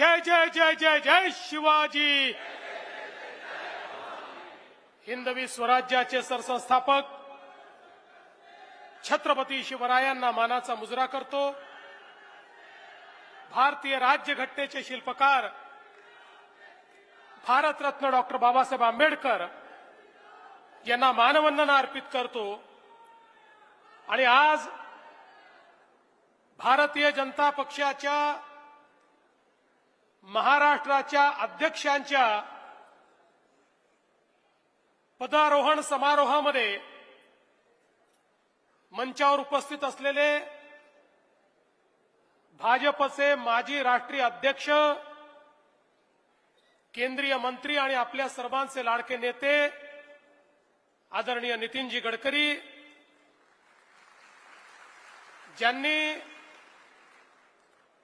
जय जय जय जय जय शिवाजी. हिंदवी स्वराज्याचे सरसंस्थापक छत्रपती शिवरायांना मानाचा मुजरा करतो. भारतीय राज्यघटनेचे शिल्पकार भारतरत्न डॉक्टर बाबासाहेब आंबेडकर यांना मानवंदना अर्पित करतो. आणि आज भारतीय जनता पक्षाच्या महाराष्ट्राच्या अध्यक्षांच्या पदारोहण समारोहामध्ये मंचावर उपस्थित असलेले भाजपचे माजी राष्ट्रीय अध्यक्ष केंद्रीय मंत्री आणि आपल्या सर्वांचे लाडके नेते आदरणीय नितीनजी गडकरी ज्यांनी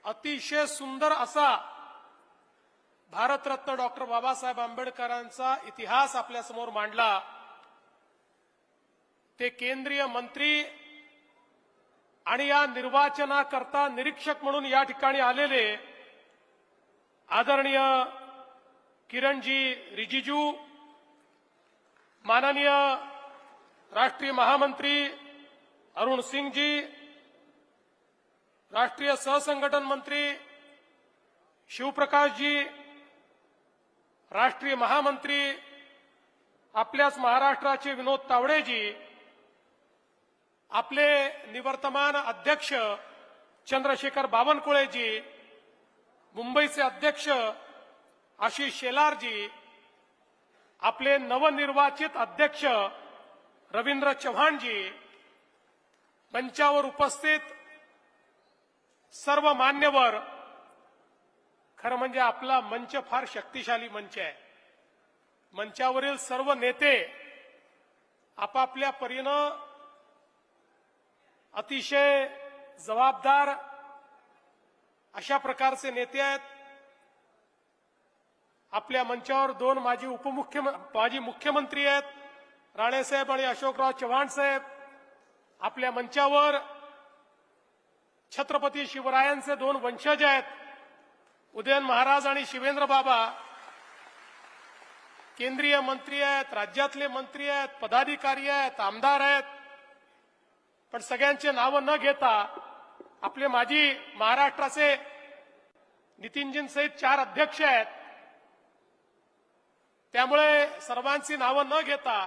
अतिशय सुंदर असा भारतरत्न डॉक्टर बाबासाहेब आंबेडकरांचा इतिहास आपल्यासमोर मांडला. ते केंद्रीय मंत्री आणि या निर्वाचनाकरता निरीक्षक म्हणून या ठिकाणी आलेले आदरणीय किरणजी रिजिजू माननीय राष्ट्रीय महामंत्री अरुण सिंगजी राष्ट्रीय सहसंघटन मंत्री शिवप्रकाशजी राष्ट्रीय महामंत्री आपल्याच महाराष्ट्राचे विनोद तावडेजी आपले निवर्तमान अध्यक्ष चंद्रशेखर बावनकुळेजी मुंबईचे अध्यक्ष आशिष शेलारजी आपले नवनिर्वाचित अध्यक्ष रवींद्र चव्हाणजी मंचावर उपस्थित सर्व मान्यवर खरं म्हणजे आपला मंच फार शक्तिशाली मंच आहे. मंचावरील सर्व नेते आपापल्या परीनं अतिशय जबाबदार अशा प्रकारचे नेते आहेत. आपल्या मंचावर दोन माजी उपमुख्य माजी मुख्यमंत्री आहेत राणेसाहेब आणि अशोकराव चव्हाण साहेब. आपल्या मंचावर छत्रपती शिवरायांचे दोन वंशज आहेत. उदयन महाराज आणि शिवेंद्र बाबा केंद्रीय मंत्री आहेत राज्यातले मंत्री आहेत पदाधिकारी आहेत आमदार आहेत. पण सगळ्यांचे नावं न घेता आपले माजी महाराष्ट्राचे नितीनजींसहित चार अध्यक्ष आहेत. त्यामुळे सर्वांची नावं न घेता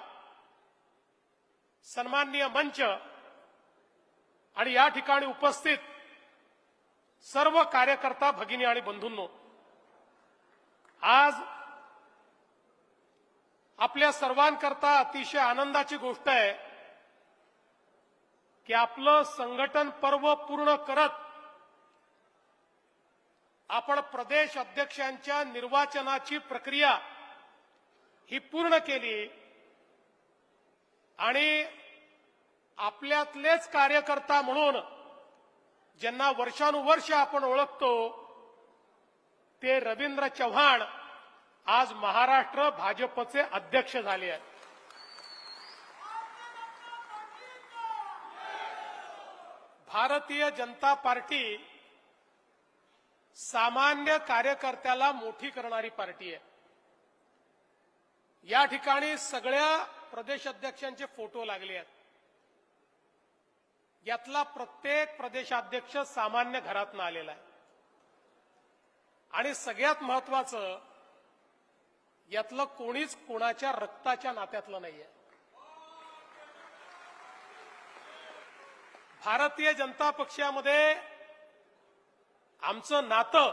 सन्माननीय मंच आणि या ठिकाणी उपस्थित सर्व कार्यकर्ता भगिनी आणि बंधूंनो आज आपल्या सर्वांकरता अतिशय आनंदाची गोष्ट आहे की आपलं संघटन पर्व पूर्ण करत आपण प्रदेश अध्यक्षांच्या निर्वाचनाची प्रक्रिया ही पूर्ण केली आणि आपल्यातलेच कार्यकर्ता म्हणून ज्यांना वर्षानुवर्ष आपण ओळखतो ते रवींद्र चव्हाण आज महाराष्ट्र भाजपचे अध्यक्ष झाले आहेत. भारतीय जनता पार्टी सामान्य कार्यकर्त्याला मोठी करणारी पार्टी आहे. या ठिकाणी सगळ्या प्रदेश अध्यक्षांचे फोटो लागले आहेत. यातला प्रत्येक प्रदेशाध्यक्ष सामान्य घरातनं आलेला आहे. आणि सगळ्यात महत्वाचं यातलं कोणीच कोणाच्या रक्ताच्या नात्यातलं नाहीये. भारतीय जनता पक्षामध्ये आमचं नातं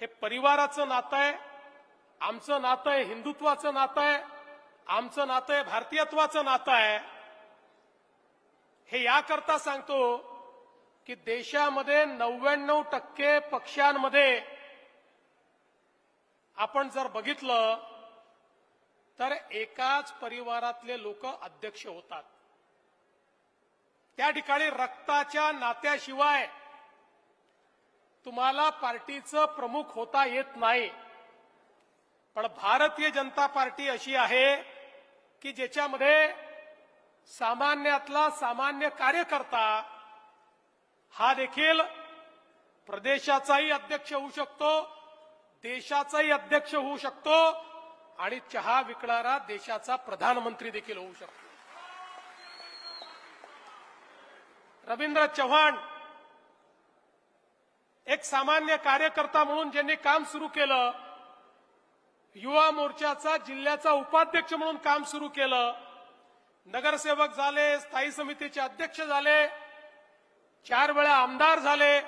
हे परिवाराचं नातं आहे आमचं नातं आहे हिंदुत्वाचं नातं आहे आमचं नातं आहे भारतीयत्वाचं नातं आहे. हे याकरता सांगतो की देशामध्ये नव्याण्णव टक्के पक्षांमध्ये आपण जर बघितलं तर एकाच परिवारातले लोक अध्यक्ष होतात. त्या ठिकाणी रक्ताच्या नात्याशिवाय तुम्हाला पार्टीचं प्रमुख होता येत नाही. पण भारतीय जनता पार्टी अशी आहे की ज्याच्यामध्ये सामान्यातला सामान्य कार्यकर्ता हा देखील प्रदेशाचाही अध्यक्ष होऊ शकतो देशाचाही अध्यक्ष होऊ शकतो आणि चहा विकणारा देशाचा प्रधानमंत्री देखील होऊ शकतो. रवींद्र चव्हाण एक सामान्य कार्यकर्ता म्हणून ज्यांनी काम सुरू केलं युवा मोर्चाचा जिल्ह्याचा उपाध्यक्ष म्हणून काम सुरू केलं नगरसेवक झाले स्थायी समितीचे अध्यक्ष झाले चार वेळा आमदार झाले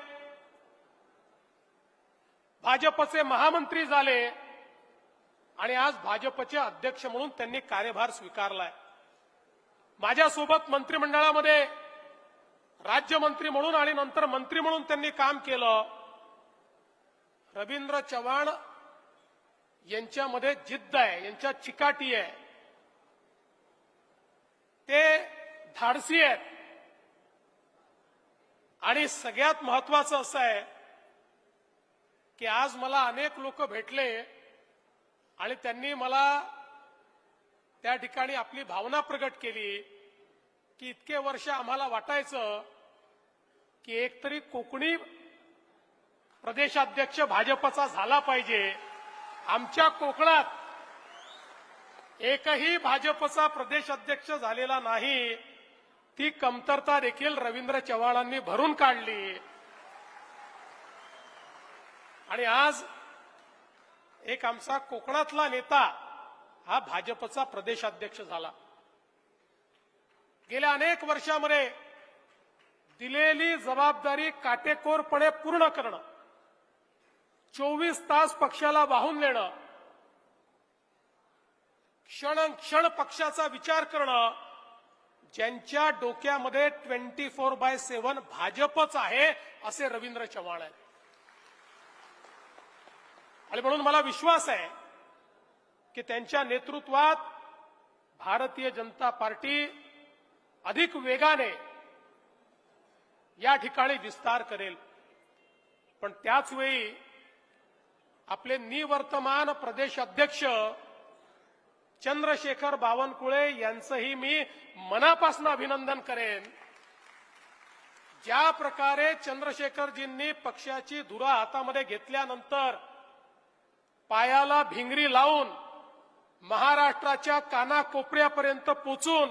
भाजपचे महामंत्री झाले आणि आज भाजपचे अध्यक्ष म्हणून त्यांनी कार्यभार स्वीकारलाय. माझ्यासोबत मंत्रिमंडळामध्ये राज्यमंत्री म्हणून आणि नंतर मंत्री म्हणून त्यांनी काम केलं. रवींद्र चव्हाण यांच्यामध्ये जिद्द आहे यांच्या चिकाटी आहे. ते धाडसी आहेत. आणि सगळ्यात महत्वाचं असं आहे की आज मला अनेक लोक भेटले आणि त्यांनी मला त्या ठिकाणी आपली भावना प्रकट केली की इतके वर्ष आम्हाला वाटायचं की एकतरी कोकणी प्रदेशाध्यक्ष भाजपचा झाला पाहिजे. आमच्या कोकणात एकही भाजपचा प्रदेश अध्यक्ष झालेला नाही ती कमतरता देखील रवींद्र चव्हाणांनी भरून काढली. आणि आज एक आमचा कोकणातला नेता हा भाजपचा प्रदेशाध्यक्ष झाला. गेल्या अनेक वर्षामध्ये दिलेली जबाबदारी काटेकोरपणे पूर्ण करणं चोवीस तास पक्षाला वाहून नेणं क्षण क्षण पक्षाचा विचार करणं ज्यांच्या डोक्यामध्ये ट्वेंटी फोर बाय सेव्हन भाजपच आहे असे रवींद्र चव्हाण आहेत. आणि म्हणून मला विश्वास आहे की त्यांच्या नेतृत्वात भारतीय जनता पार्टी अधिक वेगाने या ठिकाणी विस्तार करेल. पण त्याच वेळी आपले निवर्तमान प्रदेश अध्यक्ष चंद्रशेखर बावनकुळे यांचंही मी मनापासून अभिनंदन करेन. ज्या प्रकारे चंद्रशेखरजींनी पक्षाची धुरा हातामध्ये घेतल्यानंतर पायाला भिंगरी लावून महाराष्ट्राच्या कानाकोपऱ्यापर्यंत पोचून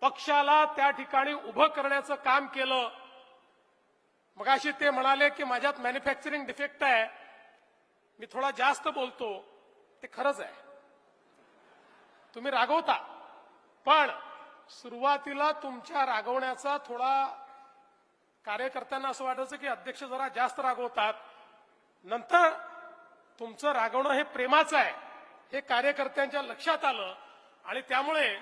पक्षाला त्या ठिकाणी उभं करण्याचं काम केलं. मगाशी ते म्हणाले की माझ्यात मॅन्युफॅक्चरिंग डिफेक्ट आहे. मी थोडा जास्त बोलतो. ते खरंच आहे. तुम्ही रागवता. पण सुरुवातीला तुमच्या रागवण्याचा थोडा कार्यकर्त्यांना असं वाटायचं की अध्यक्ष जरा जास्त रागवतात. नंतर तुमचं रागवणं हे प्रेमाचं आहे. हे कार्यकर्त्यांच्या लक्षात आलं आणि त्यामुळे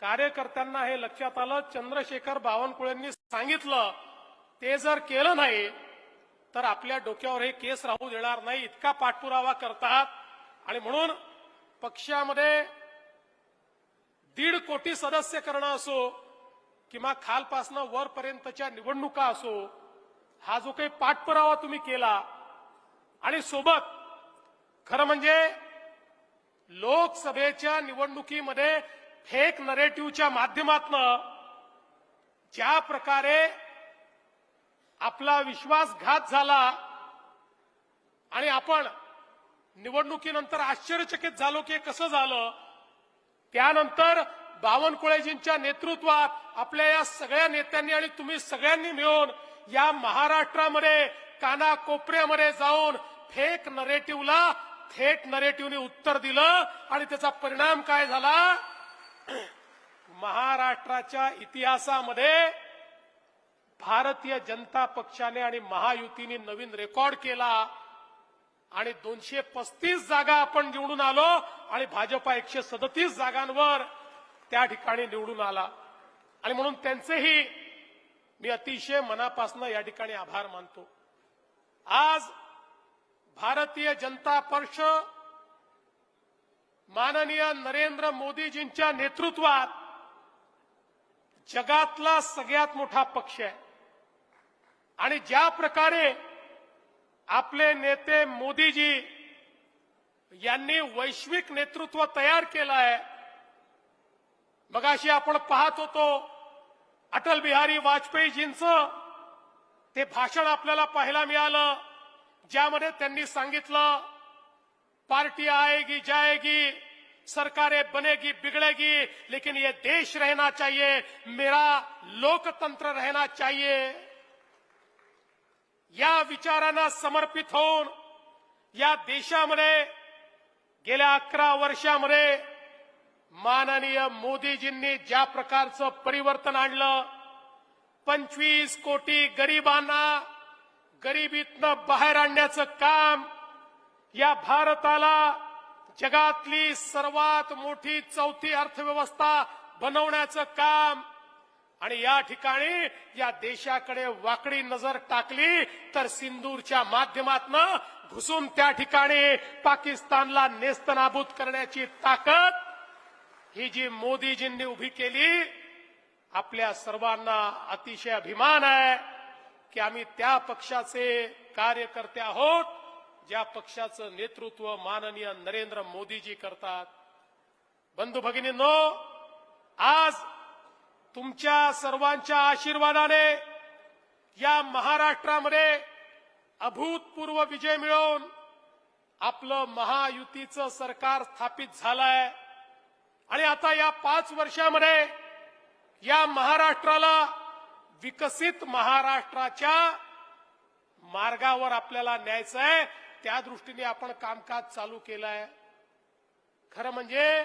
कार्यकर्त्यांना हे लक्षात आलं. चंद्रशेखर बावनकुळेंनी सांगितलं ते जर केलं नाही तर आपल्या डोक्यावर हे केस राहू देणार नाही. इतका पाठपुरावा करतात. आणि म्हणून पक्षामध्ये दीड कोटी सदस्य करणं असो किंवा खालपासनं वरपर्यंतच्या निवडणुका असो हा जो काही पाठपुरावा तुम्ही केला आणि सोबत खरं म्हणजे लोकसभेच्या निवडणुकीमध्ये फेक नरेटिव्हच्या माध्यमातनं ज्या प्रकारे आपला विश्वासघात झाला आणि आपण निवडणुकीनंतर आश्चर्यचकित झालो की कसं झालं त्यानंतर बावनकुळेजींच्या नेतृत्वात आपल्या या सगळ्या नेत्यांनी आणि तुम्ही सगळ्यांनी मिळून या महाराष्ट्रामध्ये कानाकोपऱ्यामध्ये जाऊन फेक नरेटिव्हला थेट नरेटिव्हने उत्तर दिलं आणि त्याचा परिणाम काय झाला? महाराष्ट्राच्या इतिहासामध्ये भारतीय जनता पक्षाने आणि महायुतीने नवीन रेकॉर्ड केला. आणि दोनशे पस्तीस जागा आपण निवडून आलो आणि भाजपा एकशे सदतीस जागांवर त्या ठिकाणी निवडून आला. आणि म्हणून त्यांचेही मी अतिशय मनापासून या ठिकाणी आभार मानतो. आज भारतीय जनता पक्ष माननीय नरेंद्र मोदीजींच्या नेतृत्वात जगातला सगळ्यात मोठा पक्ष आहे. आणि ज्या प्रकारे आपले नेते मोदीजी यांनी वैश्विक नेतृत्व तयार केलं आहे मगाशी आपण पाहत होतो अटल बिहारी वाजपेयीजींचं ते भाषण आपल्याला पाहायला मिळालं ज्यामध्ये त्यांनी सांगितलं पार्टी आएगी जाएगी सरकारें बनेगी बिगड़ेगी लेकिन ये देश रहना चाहिए मेरा लोकतंत्र रहना चाहिए. या विचारांना समर्पित होऊन या देशामध्ये गेल्या अकरा वर्षामध्ये माननीय मोदीजींनी ज्या प्रकारचं परिवर्तन आणलं पंचवीस कोटी गरिबांना गरिबीतनं बाहेर आणण्याचं काम या भारताला जगातली सर्वात मोठी चौथी अर्थव्यवस्था बनवण्याचं काम आणि या ठिकाणी या देशाकडे वाकडी नजर टाकली तर सिंदूरच्या माध्यमातनं घुसून त्या ठिकाणी पाकिस्तानला नेस्तनाबूत करण्याची ताकद ही जी मोदीजींनी उभी केली आपल्या सर्वांना अतिशय अभिमान आहे की आम्ही त्या पक्षाचे कार्यकर्ते आहोत ज्या पक्षाचं नेतृत्व माननीय नरेंद्र मोदीजी करतात. बंधू भगिनींनो आज तुमच्या सर्वांच्या आशीर्वादाने या महाराष्ट्रामध्ये अभूतपूर्व विजय मिळवून आपलं महायुतीचं सरकार स्थापित झालंय. आणि आता या पाच वर्षामध्ये या महाराष्ट्राला विकसित महाराष्ट्राच्या मार्गावर आपल्याला न्यायचं आहे त्या दृष्टीने आपण कामकाज चालू केलं आहे खरं म्हणजे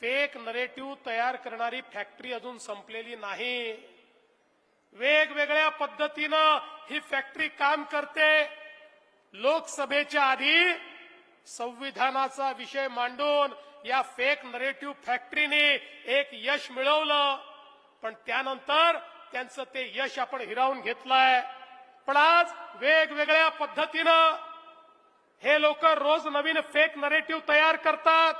फेक नरेटिव्ह तयार करणारी फॅक्टरी अजून संपलेली नाही. वेगवेगळ्या पद्धतीनं ही फॅक्टरी काम करते. लोकसभेच्या आधी संविधानाचा विषय मांडून या फेक नरेटिव्ह फॅक्टरीने एक यश मिळवलं. पण त्यानंतर त्यांचं ते यश आपण हिरावून घेतलंय. पण आज वेगवेगळ्या पद्धतीनं हे लोक रोज नवीन फेक नरेटिव्ह तयार करतात.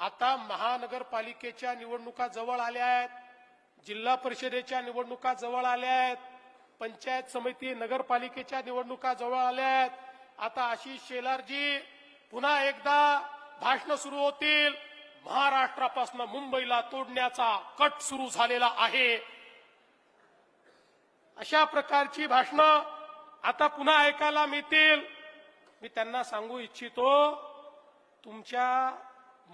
आता महानगरपालिकेच्या निवडणुका जवळ आल्या आहेत जिल्हा परिषदेच्या निवडणुका जवळ आल्या आहेत पंचायत समिती नगरपालिकेच्या निवडणुका जवळ आल्या आहेत. आता आशिष शेलारजी पुन्हा एकदा भाषण सुरू होतील. महाराष्ट्रापासून मुंबईला तोडण्याचा कट सुरू झालेला आहे. अशा प्रकारची भाषणं आता पुन्हा ऐकायला मिळतील. मी त्यांना सांगू इच्छितो तुमच्या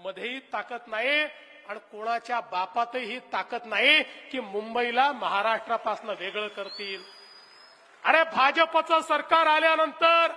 मध्येही ताकद नाही आणि कोणाच्या बापातही ताकद नाही की मुंबईला महाराष्ट्रापासून वेगळं करतील. अरे भाजपचं सरकार आल्यानंतर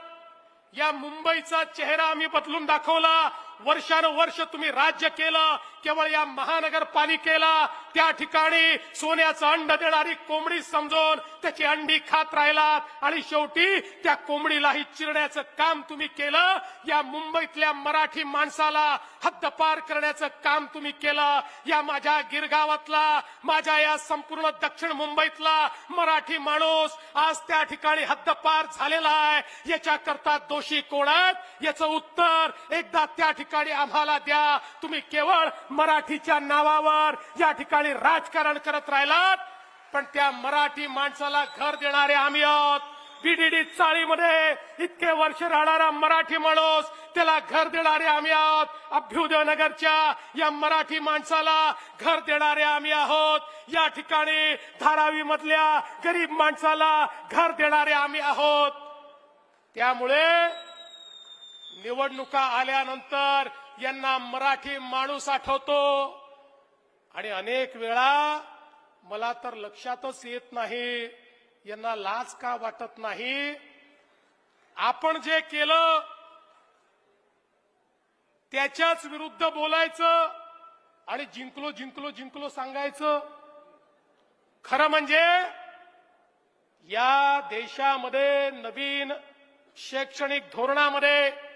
या मुंबईचा चेहरा आम्ही बदलून दाखवला. वर्षानुवर्ष तुम्ही राज्य केलं केवळ या महानगरपालिकेला त्या ठिकाणी सोन्याचं अंड देणारी कोंबडी समजून त्याची अंडी खात राहिलात. आणि शेवटी त्या कोंबडीलाही चिरण्याचं काम तुम्ही केलं. या मुंबईतल्या मराठी माणसाला हद्दपार करण्याचं काम तुम्ही केलं. या माझ्या गिरगावातला माझ्या या संपूर्ण दक्षिण मुंबईतला मराठी माणूस आज त्या ठिकाणी हद्दपार झालेला आहे. याच्याकरता दोषी कोण आहेत? याचं उत्तर एकदा त्या ठिकाणी आम्हाला द्या. तुम्ही केवळ मराठीच्या नावावर या ठिकाणी राजकारण करत राहिलात. पण त्या मराठी माणसाला घर देणारे आम्ही आहोत. बीडीडी चाळीमध्ये इतके वर्ष राहणारा मराठी माणूस त्याला घर देणारे आम्ही आहोत. अभ्युदयनगरच्या या मराठी माणसाला घर देणारे आम्ही आहोत. या ठिकाणी धारावी मधल्या गरीब माणसाला घर देणारे आम्ही आहोत. त्यामुळे निवडणुका आल्यानंतर यांना मराठी माणूस आठवतो. आणि अनेक वेळा मला तर लक्षातच येत नाही यांना लाज का वाटत नाही? आपण जे केलं त्याच्याच विरुद्ध बोलायचं आणि जिंकलो जिंकलो जिंकलो सांगायचं. खरं म्हणजे या देशामध्ये नवीन शैक्षणिक धोरणामध्ये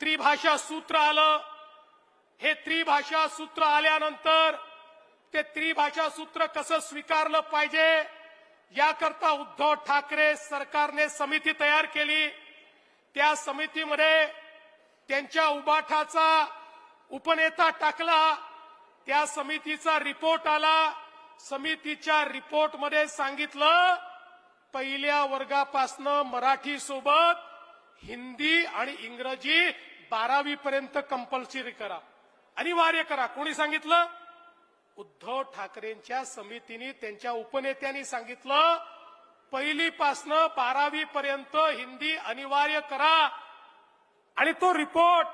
त्रिभाषा सूत्र आलं. हे त्रिभाषा सूत्र आल्यानंतर ते त्रिभाषा सूत्र कसं स्वीकारलं पाहिजे याकरता उद्धव ठाकरे सरकारने समिती तयार केली. त्या समितीमध्ये त्यांच्या उबाठाचा उपनेता टाकला. त्या समितीचा रिपोर्ट आला. समितीच्या रिपोर्टमध्ये सांगितलं पहिल्या वर्गापासनं मराठी सोबत हिंदी आणि इंग्रजी बारावी पर्यंत कंपल्सरी करा. अनिवार्य करा. कोणी सांगितलं? उद्धव ठाकरेंच्या समितीने त्यांच्या उपनेत्यांनी सांगितलं पहिलीपासनं बारावी पर्यंत हिंदी अनिवार्य करा. आणि तो रिपोर्ट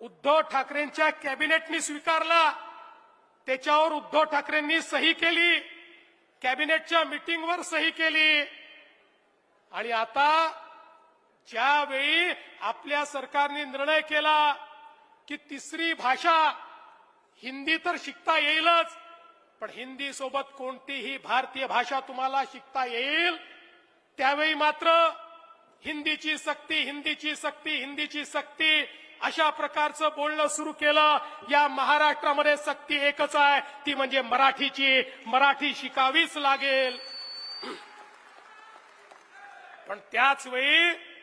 उद्धव ठाकरेंच्या कॅबिनेटनी स्वीकारला. त्याच्यावर उद्धव ठाकरेंनी सही केली. कॅबिनेटच्या मिटिंगवर सही केली. आणि आता ज्यावेळी आपल्या सरकारने निर्णय केला की तिसरी भाषा हिंदी तर शिकता येईलच पण हिंदी सोबत कोणतीही भारतीय भाषा तुम्हाला शिकता येईल त्यावेळी मात्र हिंदीची सक्ती हिंदीची सक्ती हिंदीची सक्ती अशा प्रकारचं बोलणं सुरू केलं. या महाराष्ट्रामध्ये सक्ती एकच आहे ती म्हणजे मराठीची. मराठी शिकावीच लागेल. पण त्याच वेळी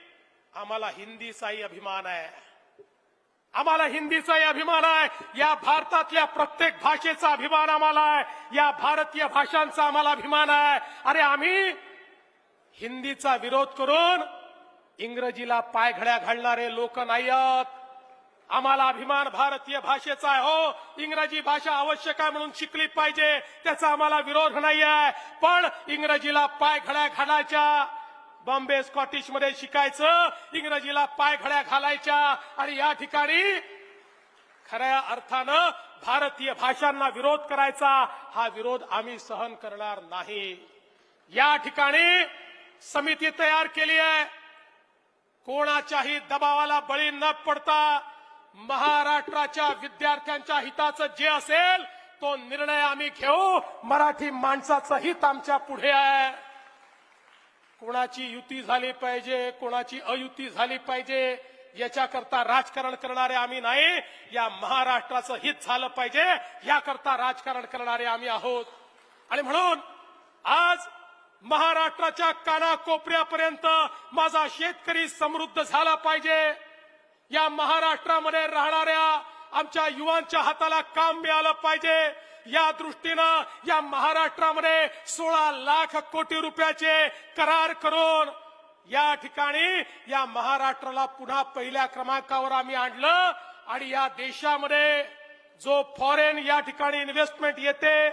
आम्हाला हिंदीचाही अभिमान आहे. आम्हाला हिंदीचाही अभिमान आहे. या भारतातल्या प्रत्येक भाषेचा अभिमान आम्हाला आहे. या भारतीय भाषांचा आम्हाला अभिमान आहे. अरे आम्ही हिंदीचा विरोध करून इंग्रजीला पायघड्या घालणारे लोक नाही आहोत आम्हाला अभिमान भारतीय भाषेचा आहे हो. इंग्रजी भाषा आवश्यक आहे म्हणून शिकली पाहिजे. त्याचा आम्हाला विरोध नाही आहे पण इंग्रजीला पायघड्या घालायच्या बॉम्बे स्कॉटिशमध्ये शिकायचं इंग्रजीला पायघड्या घालायच्या. आणि या ठिकाणी खऱ्या अर्थानं भारतीय भाषांना विरोध करायचा. हा विरोध आम्ही सहन करणार नाही. या ठिकाणी समिती तयार केली आहे. कोणाच्याही दबावाला बळी न पडता महाराष्ट्राच्या विद्यार्थ्यांच्या हिताचं जे असेल तो निर्णय आम्ही घेऊ. मराठी माणसाचं हित आमच्या पुढे आहे. कोणाची युती झाली पाहिजे कोणाची अयुती झाली पाहिजे याच्याकरता राजकारण करणारे आम्ही नाही. या महाराष्ट्राचं हित झालं पाहिजे याकरता राजकारण करणारे आम्ही आहोत. आणि म्हणून आज महाराष्ट्राच्या कानाकोपऱ्यापर्यंत माझा शेतकरी समृद्ध झाला पाहिजे. या महाराष्ट्रामध्ये राहणाऱ्या आमच्या युवांच्या हाताला काम मिळालं पाहिजे. या दृष्टीनं या महाराष्ट्रामध्ये सोळा लाख कोटी रुपयाचे करार करून या ठिकाणी या महाराष्ट्राला पुन्हा पहिल्या क्रमांकावर आम्ही आणलं आणि या देशामध्ये जो फॉरेन या ठिकाणी इन्व्हेस्टमेंट येते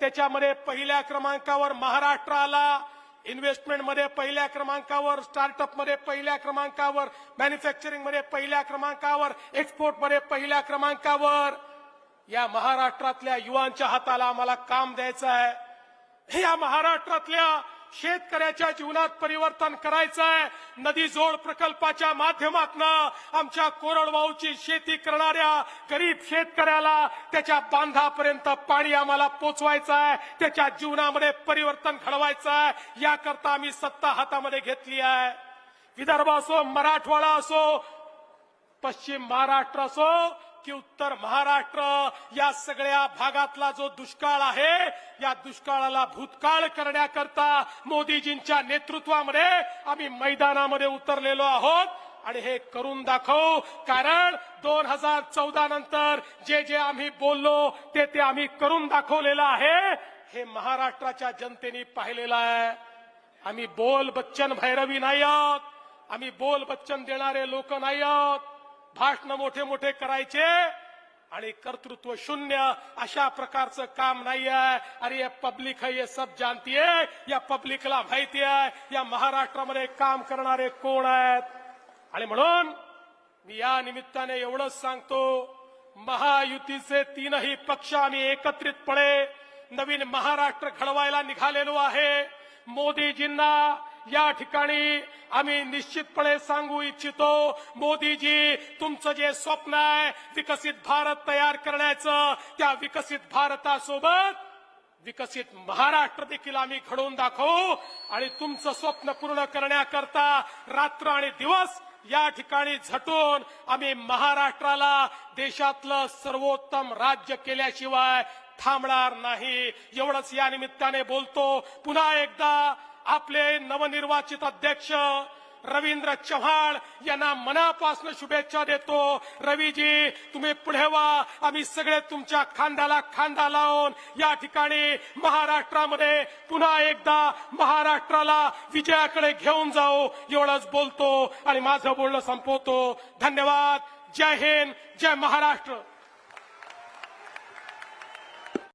त्याच्यामध्ये पहिल्या क्रमांकावर महाराष्ट्र आला इन्व्हेस्टमेंटमध्ये पहिल्या क्रमांकावर स्टार्टअपमध्ये पहिल्या क्रमांकावर मॅन्युफॅक्चरिंगमध्ये पहिल्या क्रमांकावर एक्सपोर्टमध्ये पहिल्या क्रमांकावर या महाराष्ट्रातल्या युवांच्या हाताला आम्हाला काम द्यायचं आहे. या महाराष्ट्रातल्या शेतकऱ्याच्या जीवनात परिवर्तन करायचं आहे. नदी जोड प्रकल्पाच्या माध्यमातून आमच्या कोरडवाऊची शेती करणाऱ्या गरीब शेतकऱ्याला त्याच्या बांधापर्यंत पाणी आम्हाला पोचवायचं आहे. त्याच्या जीवनामध्ये परिवर्तन घडवायचं आहे. याकरता आम्ही सत्ता हातामध्ये घेतली आहे. विदर्भ असो मराठवाडा असो पश्चिम महाराष्ट्र असो की उत्तर महाराष्ट्र या सगळ्या भागातला जो दुष्काळ आहे या दुष्काळाला भूतकाळ करण्याकरता मोदीजींच्या नेतृत्वामध्ये आम्ही मैदानामध्ये उतरलेलो आहोत. आणि हे करून दाखवू कारण दोन हजार चौदा नंतर जे जे आम्ही बोललो ते ते आम्ही करून दाखवलेलं आहे. हे महाराष्ट्राच्या जनतेने पाहिलेलं आहे. आम्ही बोल बच्चन भैरवी नाही आहोत आम्ही बोल बच्चन देणारे लोक नाही आहोत भाषण मोठे मोठे करायचे आणि कर्तृत्व शून्य अशा प्रकारचं काम नाही आहे अरे ये पब्लिक है ये सब जानती है या पब्लिकला माहिती आहे. या महाराष्ट्रामध्ये काम करणारे कोण आहेत? आणि म्हणून मी या निमित्ताने एवढंच सांगतो महायुतीचे तीनही पक्ष आम्ही एकत्रितपणे नवीन महाराष्ट्र घडवायला निघालेलो आहे. मोदीजींना या ठिकाणी आम्ही निश्चितपणे सांगू इच्छितो मोदीजी तुमचं जे स्वप्न आहे विकसित भारत तयार करण्याचं त्या विकसित भारतासोबत विकसित महाराष्ट्र देखील आम्ही घडवून दाखवू. आणि तुमचं स्वप्न पूर्ण करण्याकरता रात्र आणि दिवस या ठिकाणी झटून आम्ही महाराष्ट्राला देशातलं सर्वोत्तम राज्य केल्याशिवाय थांबणार नाही. एवढंच या निमित्ताने बोलतो. पुन्हा एकदा आपले नवनिर्वाचित अध्यक्ष रवींद्र चव्हाण यांना मनापासून शुभेच्छा देतो. रवीजी तुम्ही पुढे व्हा. आम्ही सगळे तुमच्या खांद्याला खांदा लावून या ठिकाणी महाराष्ट्रामध्ये पुन्हा एकदा महाराष्ट्राला विजयाकडे घेऊन जाऊ एवढंच बोलतो आणि माझं बोलणं संपवतो. धन्यवाद. जय हिंद. जय महाराष्ट्र.